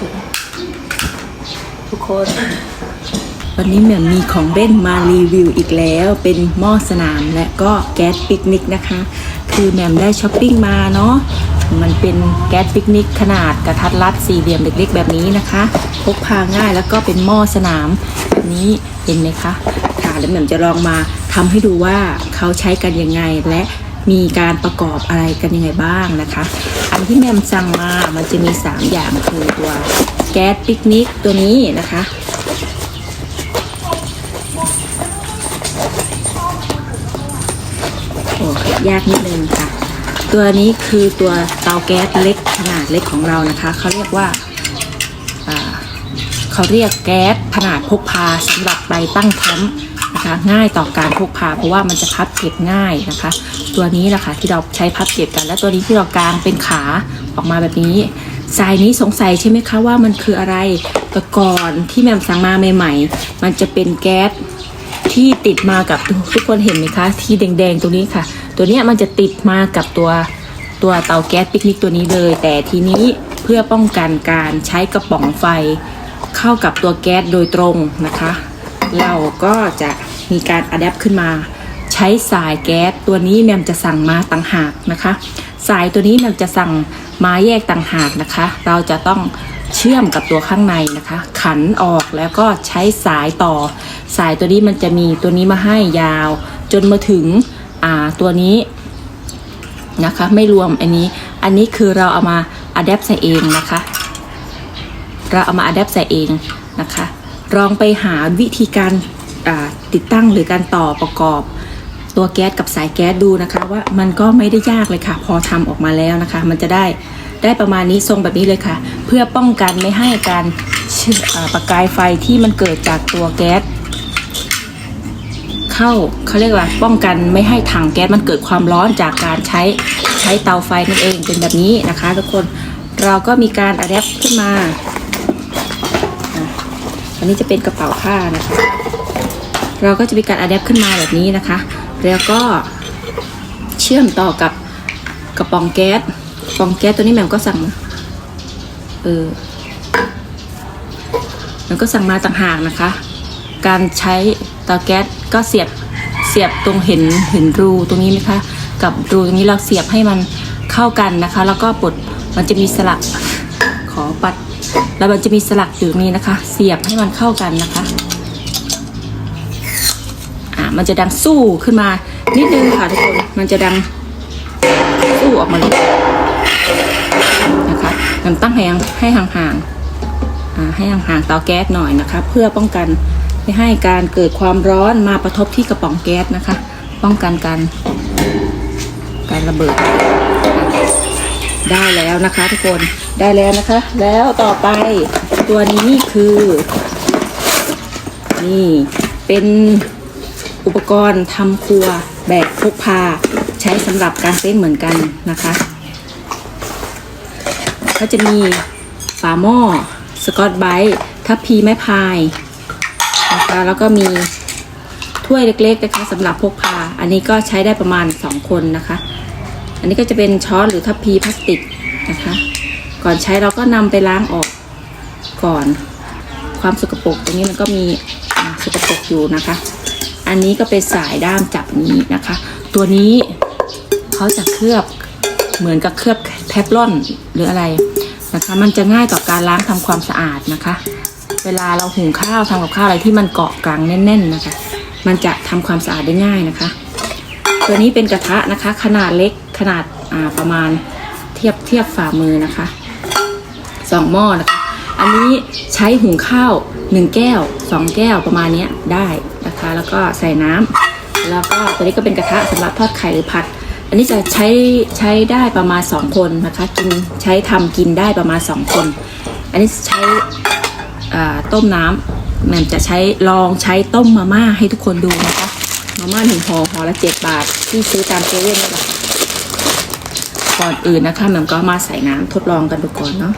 ถึงทุกคน วันนี้แหม่มมีของเล่นมารีวิวอีกแล้ว เป็นหม้อสนามและก็แก๊สปิกนิกนะคะ คือแหม่มได้ช้อปปิ้งมาเนาะมันเป็นแก๊สปิกนิกขนาดกระทัดรัดสี่เหลี่ยมเล็กๆ แบบนี้นะคะ พกพาง่ายแล้วก็เป็นหม้อสนามแบบนี้เห็นไหมคะค่ะแล้วแหม่มจะลองมาทำให้ดูว่าเขาใช้กันยังไงและ มีการประกอบอะไรกันยังไงบ้างนะคะ อันที่แม่มสั่งมา มันจะมี 3 อย่างคือตัวแก๊สปิกนิกตัวนี้นะคะ โอ้ยากนิดนึงค่ะ ตัวนี้คือตัวเตาแก๊สเล็กขนาดเล็กของเรานะคะ เขาเรียกว่าอ่าเขาเรียกแก๊สขนาดพกพาสำหรับไปตั้งแคมป์ นะคะ ง่ายต่อการพกพาเพราะว่ามันจะพับเก็บง่ายนะคะ ตัวนี้แหละค่ะที่เราใช้พับเก็บกัน และตัวนี้ที่เรากางเป็นขาออกมาแบบนี้สายนี้สงสัยใช่ไหมคะว่ามันคืออะไรแต่ก่อนที่แมมสั่งมาใหม่ๆ มันจะเป็นแก๊สที่ติดมากับทุกคนเห็นไหมคะที่แดงๆตรงนี้ค่ะ ตัวนี้มันจะติดมากับตัวตัวเตาแก๊สปิกนิกตัวนี้เลย แต่ทีนี้เพื่อป้องกันการใช้กระป๋องไฟเข้ากับตัวแก๊สโดยตรงนะคะ เราก็จะ มีการอัดแอปขึ้นมา ใช้สายแก๊สตัวนี้แมมจะสั่งมาต่างหากนะคะ สายตัวนี้แมมจะสั่งมาแยกต่างหากนะคะ เราจะต้องเชื่อมกับตัวข้างในนะคะ ขันออกแล้วก็ใช้สายต่อ สายตัวนี้มันจะมีตัวนี้มาให้ยาว จนมาถึงอ่าตัวนี้นะคะ ไม่รวมอันนี้ อันนี้คือเราเอามาอัดแอปใส่เองนะคะ เราเอามาอัดแอปใส่เองนะคะลองไปหาวิธีการ ติดตั้งหรือการต่อประกอบตัวแก๊สกับสายแก๊สดูนะคะ ว่ามันก็ไม่ได้ยากเลยค่ะ พอทำออกมาแล้วนะคะ มันจะได้ได้ประมาณนี้ทรงแบบนี้เลยค่ะ เพื่อป้องกันไม่ให้การประกายไฟที่มันเกิดจากตัวแก๊สเข้าเขาเรียกว่าป้องกันไม่ให้ถังแก๊สมันเกิดความร้อนจากการใช้ใช้เตาไฟนั่นเองเป็นแบบนี้นะคะ ทุกคนเราก็มีการอัดแอปขึ้นมา อันนี้จะเป็นกระเป๋าผ้านะคะ เราก็จะมีการอัดแอปขึ้นมาแบบนี้นะคะ แล้วก็เชื่อมต่อกับกระป๋องแก๊สกระป๋องแก๊สตัวนี้แหม่มก็สั่งเออมันก็สั่งมาต่างหากนะคะ การใช้เตาแก๊สก็เสียบเสียบตรงเห็นเห็นรูตรงนี้ไหมคะ กับรูตรงนี้เราเสียบให้มันเข้ากันนะคะ แล้วก็ปลดมันจะมีสลักขอปัด แล้วมันจะมีสลักอยู่นี้นะคะ เสียบให้มันเข้ากันนะคะ มันจะดังสู้ขึ้นมา นิดนึงค่ะทุกคน มันจะดังสู้ออกมาเลยนะคะมันตั้งให้ให้ห่างๆให้ห่างๆเตาแก๊สหน่อยนะคะ เพื่อป้องกันไม่ให้การเกิดความร้อนมาประทบที่กระป๋องแก๊สนะคะ ป้องกันการการระเบิด ได้แล้วนะคะทุกคนได้แล้วนะคะ แล้วต่อไปตัวนี้คือ นี่เป็น อุปกรณ์ทำครัวแบบพกพาใช้สำหรับการเต้นเหมือนกันนะคะก็จะมีฝาหม้อสกอตไบรท์ทัพพีไม้พายนะคะแล้วก็มีถ้วยเล็กๆนะคะสำหรับพกพา อันนี้ก็ใช้ได้ประมาณ 2 คนนะคะ อันนี้ก็จะเป็นช้อนหรือทัพพีพลาสติกนะคะ ก่อนใช้เราก็นำไปล้างออกก่อน ความสกปรกตรงนี้มันก็มีสกปรกอยู่นะคะ อันนี้ก็เป็นสายด้ามจับนี้นะคะ ตัวนี้เขาจะเคลือบเหมือนกับเคลือบเทฟลอนหรืออะไรนะคะ มันจะง่ายต่อการล้างทำความสะอาดนะคะ เวลาเราหุงข้าวทำกับข้าวอะไรที่มันเกาะกลางแน่น ๆนะคะ มันจะทำความสะอาดได้ง่ายนะคะ ตัวนี้เป็นกระทะนะคะ ขนาดเล็กขนาดาประมาณเทียบเทียบฝ่ามือนะคะสองหม้อนะคะ อันนี้ใช้หุงข้าวหนึ่งแก้วสองแก้วประมาณนี้ได้ นะคะ แล้วก็ใส่น้ำแล้วก็ตัวนี้ก็เป็นกระทะสำหรับทอดไข่หรือผัด อันนี้จะใช้ใช้ได้ประมาณสองคนนะคะกินใช้ทำกินได้ประมาณสองคน อันนี้ใช้ต้มน้ำแม่มจะใช้ลองใช้ต้มมาม่าให้ทุกคนดูนะคะมาม่าหนึ่งห่อห่อละเจ็ดบาท ที่ซื้อตามเซเว่นนี่แหละก่อนอื่นนะคะแม่มก็มาใส่น้ำทดลองกันดูก่อนเนาะ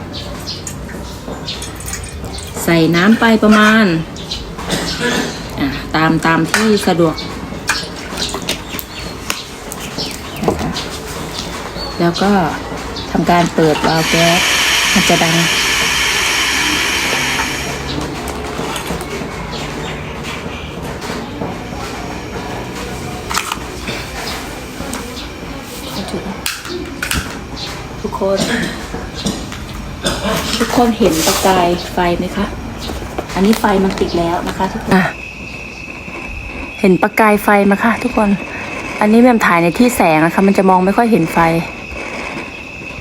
ใส่น้ำไปประมาณ ตามตามที่สะดวกนะคะแล้วก็ทำการเปิดวาล์วแก๊สมันจะดังทุกคนทุกคนเห็นประกายไฟไหมคะ อันนี้ไฟมันติดแล้วนะคะทุกคน เห็นประกายไฟไหมคะทุกคน อันนี้แม่มถ่ายในที่แสงนะคะ มันจะมองไม่ค่อยเห็นไฟ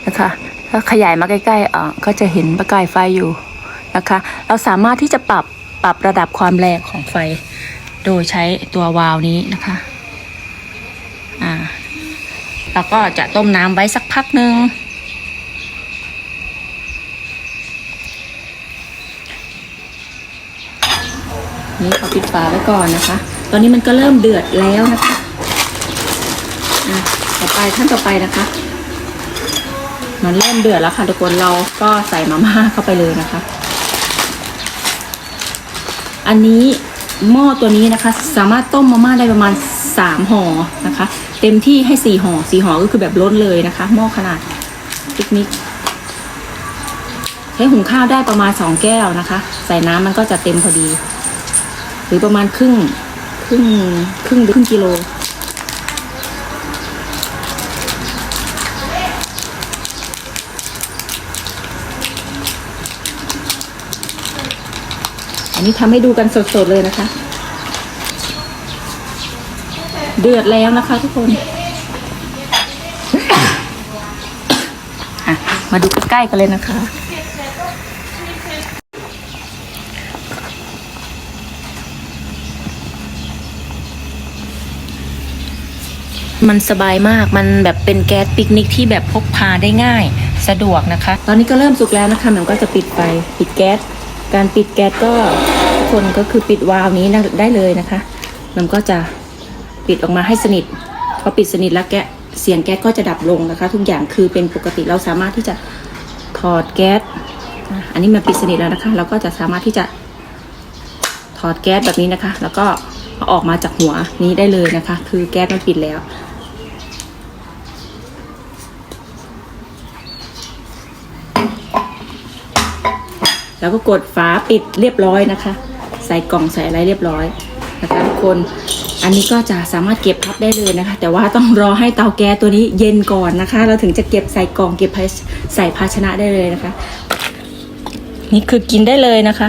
นะคะถ้าขยายมาใกล้ๆอะก็จะเห็นประกายไฟอยู่นะคะ เราสามารถที่จะปรับปรับระดับความแรงของไฟ โดยใช้ตัววาล์วนี้นะคะอ่าแล้วก็จะต้มน้ำไว้สักพักหนึ่งนี่ขอปิดฝาไว้ก่อนนะคะ ตอนนี้มันก็เริ่มเดือดแล้วนะคะอะต่อไปขั้นต่อไปนะคะ มันเริ่มเดือดแล้วค่ะทุกคนเราก็ใส่มาม่าเข้าไปเลยนะคะ อันนี้หม้อตัวนี้นะคะ สามารถต้มมาม่าได้ประมาณสามห่อนะคะ เต็มที่ให้สี่ห่อสี่ห่อก็คือแบบล้นเลยนะคะ หม้อขนาดปิกนิกใช้หุงข้าวได้ประมาณสองแก้วนะคะ ใส่น้ำมันก็จะเต็มพอดี หรือประมาณครึ่ง รึ่งครึ่งหรือครึ่งกิโลอันนี้ทำให้ดูกันสดๆเลยนะคะ เดือดแล้วนะคะทุกคนอะมาดูใกล้ๆกันเลยนะคะ มันสบายมาก มันแบบเป็นแก๊สปิกนิกที่แบบพกพาได้ง่าย สะดวกนะคะ ตอนนี้ก็เริ่มสุกแล้วนะคะมันก็จะปิดไฟปิดแก๊ส การปิดแก๊สก็คนก็คือปิดวาล์วนี้ได้เลยนะคะ มันก็จะปิดออกมาให้สนิท พอปิดสนิทแล้วแก๊สเสียงแก๊สก็จะดับลงนะคะ ทุกอย่างคือเป็นปกติเราสามารถที่จะถอดแก๊ส อันนี้มันปิดสนิทแล้วนะคะ เราก็จะสามารถที่จะถอดแก๊สแบบนี้นะคะ แล้วก็ออกมาจากหัวนี้ได้เลยนะคะ คือแก๊สมันปิดแล้ว แล้วก็กดฝาปิดเรียบร้อยนะคะ ใส่กล่องใส่อะไรเรียบร้อยนะคะทุกคนอันนี้ก็จะสามารถเก็บพับได้เลยนะคะ แต่ว่าต้องรอให้เตาแก๊สตัวนี้เย็นก่อนนะคะ เราถึงจะเก็บใส่กล่องเก็บใส่ภาชนะได้เลยนะคะ นี่คือกินได้เลยนะคะ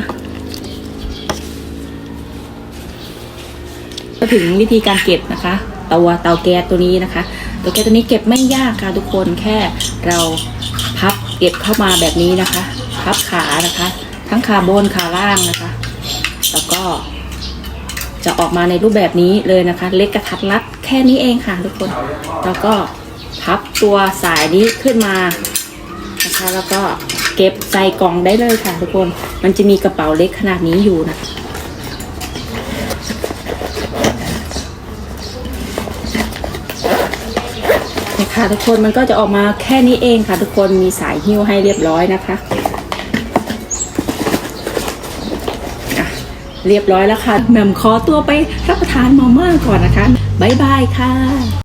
ก็ถึงวิธีการเก็บนะคะตัวเตาแก๊สตัวนี้นะคะเตาแก๊สตัวนี้เก็บไม่ยากค่ะทุกคนแค่เราพับเก็บเข้ามาแบบนี้นะคะ พับขานะคะ ทั้งขาบนขาล่างนะคะ แล้วก็จะออกมาในรูปแบบนี้เลยนะคะ เล็กกระทัดรัดแค่นี้เองค่ะทุกคน แล้วก็พับตัวสายนี้ขึ้นมานะคะ แล้วก็เก็บใส่กล่องได้เลยค่ะทุกคน มันจะมีกระเป๋าเล็กขนาดนี้อยู่นะคะนะคะทุกคนมันก็จะออกมาแค่นี้เองค่ะ ทุกคนมีสายหิ้วให้เรียบร้อยนะคะ เรียบร้อยแล้วค่ะแหม่มขอตัวไปรับประทานมาม่าก่อนนะคะบ๊ายบายค่ะ